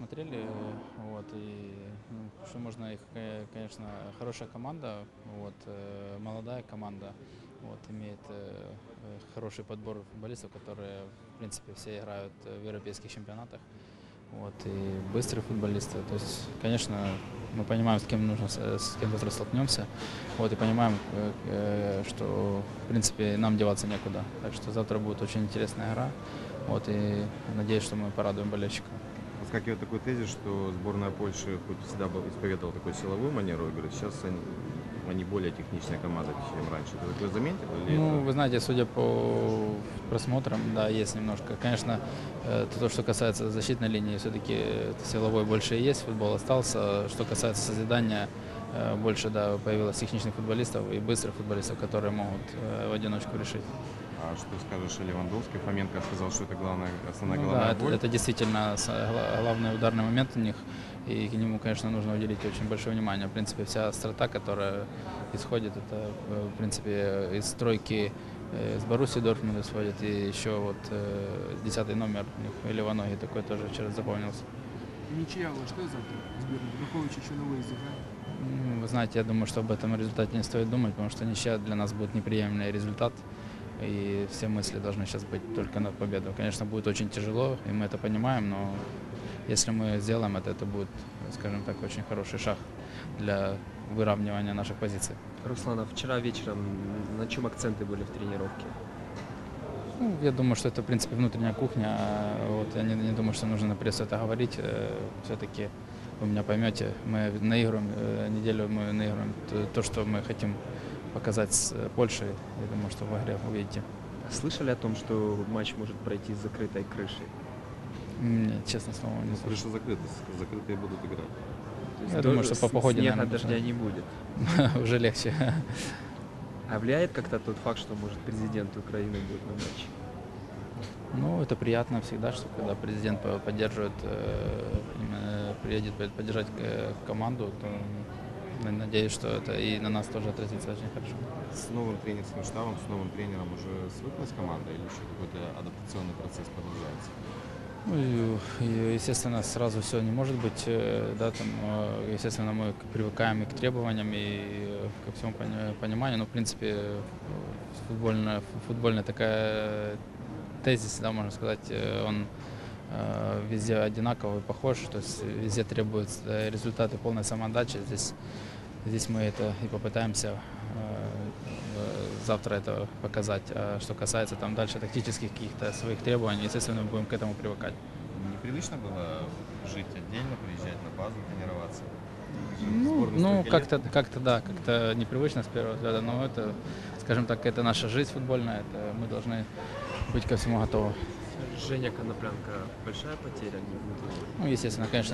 посмотрели, вот, и, ну, что можно их, э, конечно, хорошая команда, вот, э, молодая команда, вот, имеет э, хороший подбор футболистов, которые, в принципе, все играют в европейских чемпионатах, вот, и быстрые футболисты, то есть, конечно, мы понимаем, с кем нужно, с кем завтра столкнемся, вот, и понимаем, что, в принципе, нам деваться некуда, так что завтра будет очень интересная игра, вот, и надеюсь, что мы порадуем болельщиков. Выскакивает такой тезис, что сборная Польши хоть всегда исповедовала такую силовую манеру игры, сейчас они, они более техничная команда, чем раньше. Ты такое заметил? Или Ну, это- вы знаете, судя по просмотрам, да, есть немножко. Конечно, э, то, что касается защитной линии, все-таки силовой больше и есть, футбол остался. Что касается созидания, э, больше, да, появилось техничных футболистов и быстрых футболистов, которые могут э, в одиночку решить. А что скажешь о Левандовске? Фоменко сказал, что это главная, основная Ну головная да, это, боль. это действительно с- гла- главный ударный момент у них, и к нему, конечно, нужно уделить очень большое внимание. В принципе, вся острота, которая исходит, это, э, в принципе, из стройки э, с Боруссии Дортмунд исходит, и еще вот э, десятый номер у них, Левоногий, такой тоже вчера запомнился. Ничья влаштує завтра збірну, враховуючи, що новий зіграє. Ну, Вы знаете, я думаю, что об этом результате не стоит думать, потому что ничья для нас будет неприемлемый результат. И все мысли должны сейчас быть только на победу. Конечно, будет очень тяжело, и мы это понимаем, но если мы сделаем это, это будет, скажем так, очень хороший шаг для выравнивания наших позиций. Руслана, вчера вечером на чем акценты были в тренировке? Ну, я думаю, что это, в принципе, внутренняя кухня. Вот, я не, не думаю, что нужно на прессу это говорить. Все-таки вы меня поймете, мы наиграем, э, неделю мы наиграем то, что мы хотим показать с э, Польшей. Я думаю, что в игре увидите. Слышали о том, что матч может пройти с закрытой крышей? Нет, честно слово, не Ну, слышал. крыша закрыта, закрытые будут играть. Я думаю, что по погоде, снега, наверное, дождя не будет. Уже легче. А влияет как-то тот факт, что может президент Украины будет на матче? Ну, это приятно всегда, что когда президент по- поддерживает, э, именно приедет под- поддержать э, команду, то м, надеюсь, что это и на нас тоже отразится очень хорошо. С новым тренерским штабом, с новым тренером уже свыклась команда или еще какой-то адаптационный процесс продолжается? Ну, и, естественно, сразу все не может быть, э, да, там, э, естественно, мы привыкаем и к требованиям, и э, ко всему пони- пониманию, но, в принципе, футбольная, футбольная такая тезис, да, можно сказать, он везде одинаковый, похож, то есть везде требуются э, результаты полной самоотдачи, здесь, здесь мы это и попытаемся э, э, завтра это показать. А что касается там дальше тактических каких-то своих требований, естественно, мы будем к этому привыкать. Непривычно было жить отдельно, приезжать на базу, тренироваться? Ну, ну как-то, как-то да, как-то непривычно с первого взгляда, но это, скажем так, это наша жизнь футбольная, это мы должны быть ко всему готовы. Женя Коноплянка большая потеря? Ну, естественно, конечно,